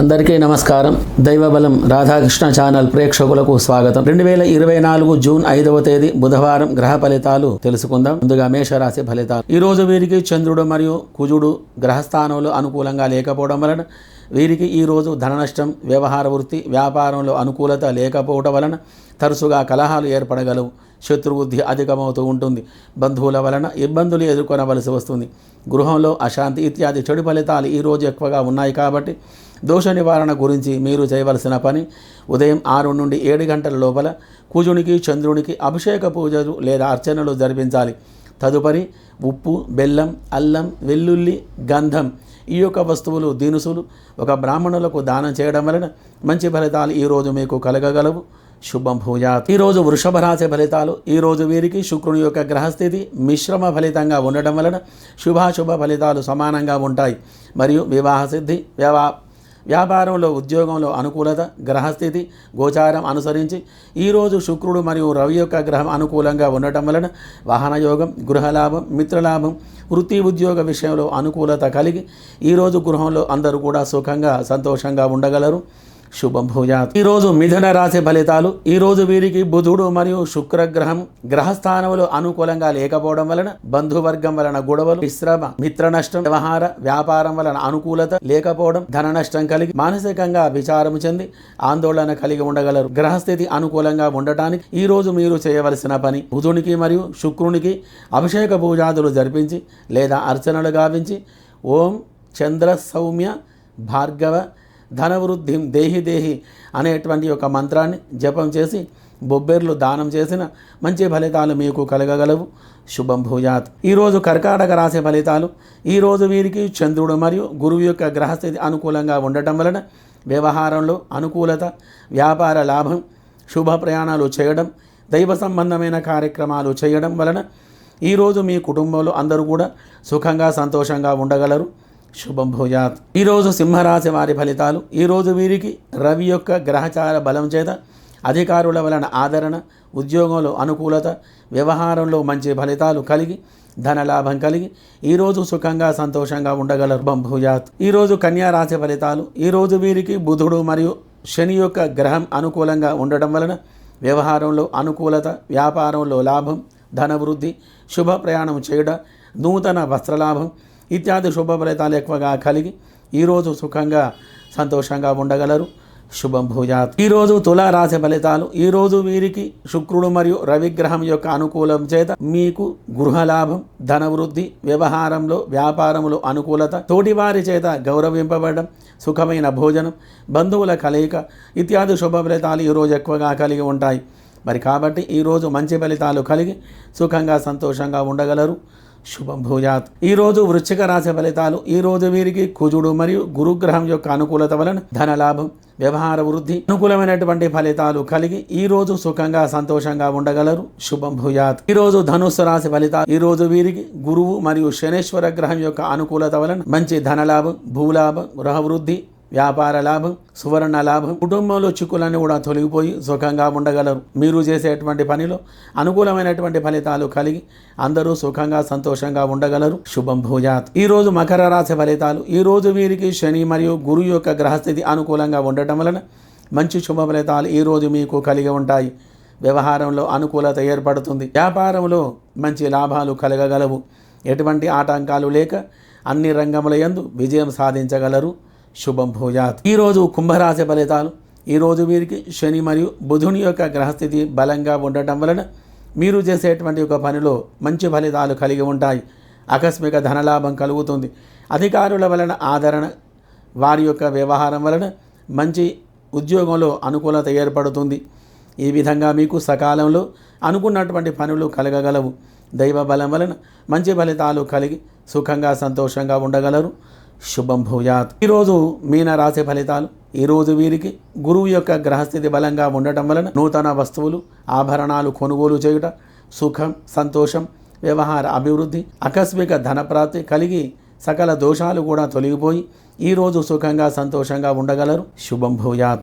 అందరికీ నమస్కారం. దైవబలం రాధాకృష్ణ ఛానల్ ప్రేక్షకులకు స్వాగతం. రెండు వేల ఇరవై నాలుగు జూన్ ఐదవ తేదీ బుధవారం గ్రహ ఫలితాలు తెలుసుకుందాం. ముందుగా మేషరాశి ఫలితాలు. ఈ రోజు వీరికి చంద్రుడు మరియు కుజుడు గ్రహస్థానంలో అనుకూలంగా లేకపోవడం వలన వీరికి ఈరోజు ధన నష్టం వ్యవహార వృత్తి వ్యాపారంలో అనుకూలత లేకపోవటం వలన తరచుగా కలహాలు ఏర్పడగలవు. శత్రుబుద్ధి అధికమవుతూ ఉంటుంది. బంధువుల వలన ఇబ్బందులు ఎదుర్కొనవలసి వస్తుంది. గృహంలో అశాంతి ఇత్యాది చెడు ఫలితాలు ఈ రోజు ఎక్కువగా ఉన్నాయి కాబట్టి దోష నివారణ గురించి మీరు చేయవలసిన పని ఉదయం ఆరు నుండి ఏడు గంటల లోపల కుజునికి చంద్రునికి అభిషేక పూజలు లేదా అర్చనలు జరిపించాలి. తదుపరి ఉప్పు బెల్లం అల్లం వెల్లుల్లి గంధం ఈ యొక్క వస్తువులు దినుసులు ఒక బ్రాహ్మణులకు దానం చేయడం వలన మంచి ఫలితాలు ఈరోజు మీకు కలగగలవు. శుభం భూయాత్ ఈరోజు వృషభ రాశి ఫలితాలు ఈరోజు వీరికి శుక్రుని యొక్క గ్రహస్థితి మిశ్రమ ఫలితంగా ఉండటం వలన శుభాశుభ ఫలితాలు సమానంగా ఉంటాయి. మరియు వివాహ సిద్ధి వ్యవా వ్యాపారంలో ఉద్యోగంలో అనుకూలత గ్రహస్థితి గోచారం అనుసరించి ఈరోజు శుక్రుడు మరియు రవి యొక్క గ్రహం అనుకూలంగా ఉండటం వలన వాహనయోగం గృహలాభం మిత్రలాభం వృత్తి ఉద్యోగ విషయంలో అనుకూలత కలిగి ఈరోజు గృహంలో అందరూ కూడా సుఖంగా సంతోషంగా ఉండగలరు. శుభం భూయాత్ ఈరోజు మిథున రాశి ఫలితాలు ఈరోజు వీరికి బుధుడు మరియు శుక్రగ్రహం గ్రహస్థానములు అనుకూలంగా లేకపోవడం వలన బంధువర్గం వలన గొడవలు విశ్రమ మిత్ర నష్టం వ్యవహార వ్యాపారం వలన అనుకూలత లేకపోవడం ధన నష్టం కలిగి మానసికంగా విచారం చెంది ఆందోళన కలిగి ఉండగలరు. గ్రహస్థితి అనుకూలంగా ఉండటానికి ఈరోజు మీరు చేయవలసిన పని బుధునికి మరియు శుక్రునికి అభిషేక పూజాదులు జరిపించి లేదా అర్చనలు గావించి ఓం చంద్ర సౌమ్య భార్గవ ధనవృద్ధి దేహి దేహి అనేటువంటి ఒక మంత్రాన్ని జపం చేసి బొబ్బెర్లు దానం చేసిన మంచి ఫలితాలు మీకు కలగగలవు. శుభం భూయాత్. ఈరోజు కర్కాటక రాశి ఫలితాలు ఈరోజు వీరికి చంద్రుడు మరియు గురువు యొక్క గ్రహస్థితి అనుకూలంగా ఉండటం వలన వ్యవహారంలో అనుకూలత వ్యాపార లాభం శుభ ప్రయాణాలు చేయడం దైవ సంబంధమైన కార్యక్రమాలు చేయడం వలన ఈరోజు మీ కుటుంబంలో అందరూ కూడా సుఖంగా సంతోషంగా ఉండగలరు. శుభం భూయాత్ ఈరోజు సింహరాశి వారి ఫలితాలు. ఈరోజు వీరికి రవి యొక్క గ్రహచార బలం చేత అధికారుల వలన ఆదరణ ఉద్యోగంలో అనుకూలత వ్యవహారంలో మంచి ఫలితాలు కలిగి ధనలాభం కలిగి ఈరోజు సుఖంగా సంతోషంగా ఉండగలరు భూయాత్ ఈరోజు కన్యారాశి ఫలితాలు. ఈరోజు వీరికి బుధుడు మరియు శని యొక్క గ్రహం అనుకూలంగా ఉండడం వలన వ్యవహారంలో అనుకూలత వ్యాపారంలో లాభం ధనవృద్ధి శుభ ప్రయాణం చేయడం నూతన వస్త్రలాభం ఇత్యాది శుభ ఫలితాలు ఎక్కువగా కలిగి ఈరోజు సుఖంగా సంతోషంగా ఉండగలరు. శుభం భూజాత్ ఈరోజు తులారాశి ఫలితాలు ఈరోజు వీరికి శుక్రుడు మరియు రవిగ్రహం యొక్క అనుకూలం చేత మీకు గృహలాభం ధనవృద్ధి వ్యవహారంలో వ్యాపారంలో అనుకూలత తోటివారి చేత గౌరవింపబడడం సుఖమైన భోజనం బంధువుల కలయిక ఇత్యాది శుభ ఫలితాలు ఈరోజు ఎక్కువగా కలిగి ఉంటాయి. మరి కాబట్టి ఈరోజు మంచి ఫలితాలు కలిగి సుఖంగా సంతోషంగా ఉండగలరు. శుభం భూజాత్. ఈరోజు వృశ్చిక రాశి ఫలితాలు ఈరోజు వీరికి కుజుడు మరియు గురుగ్రహం యొక్క అనుకూలత వలన ధనలాభం వ్యవహార వృద్ధి అనుకూలమైనటువంటి ఫలితాలు కలిగి ఈ రోజు సుఖంగా సంతోషంగా ఉండగలరు. శుభం భూయాత్ ఈ రోజు ధనుస్సు రాశి ఫలితాలు ఈ రోజు వీరికి గురువు మరియు శనేశ్వర గ్రహం యొక్క అనుకూలత వలన మంచి ధనలాభం భూలాభం గృహవృద్ధి వ్యాపార లాభం సువర్ణ లాభం కుటుంబంలో చిక్కులన్నీ కూడా తొలగిపోయి సుఖంగా ఉండగలరు. మీరు చేసేటువంటి పనిలో అనుకూలమైనటువంటి ఫలితాలు కలిగి అందరూ సుఖంగా సంతోషంగా ఉండగలరు. శుభం భూజాత్. ఈ రోజు మకర రాశి ఫలితాలు ఈ రోజు వీరికి శని మరియు గురు యొక్క గ్రహస్థితి అనుకూలంగా ఉండటం వలన మంచి శుభ ఫలితాలు ఈరోజు మీకు కలిగి ఉంటాయి. వ్యవహారంలో అనుకూలత ఏర్పడుతుంది. వ్యాపారంలో మంచి లాభాలు కలగగలవు. ఎటువంటి ఆటంకాలు లేక అన్ని రంగముల యందు విజయం సాధించగలరు. శుభం భూజాత్ ఈరోజు కుంభరాశి ఫలితాలు ఈరోజు వీరికి శని మరియు బుధుని యొక్క గ్రహస్థితి బలంగా ఉండటం వలన మీరు చేసేటువంటి ఒక పనిలో మంచి ఫలితాలు కలిగి ఉంటాయి. ఆకస్మిక ధనలాభం కలుగుతుంది. అధికారుల వలన ఆదరణ వారి యొక్క వ్యవహారం వలన మంచి ఉద్యోగంలో అనుకూలత ఏర్పడుతుంది. ఈ విధంగా మీకు సకాలంలో అనుకున్నటువంటి పనులు కలగగలవు. దైవ బలం వలన మంచి ఫలితాలు కలిగి సుఖంగా సంతోషంగా ఉండగలరు. శుభం భూయాత్. ఈరోజు మీన రాశి ఫలితాలు ఈరోజు వీరికి గురువు యొక్క గ్రహస్థితి బలంగా ఉండటం వలన నూతన వస్తువులు ఆభరణాలు కొనుగోలు చేయుట సుఖం సంతోషం వ్యవహార అభివృద్ధి ఆకస్మిక ధనప్రాప్తి కలిగి సకల దోషాలు కూడా తొలగిపోయి ఈరోజు సుఖంగా సంతోషంగా ఉండగలరు. శుభం భూయాత్.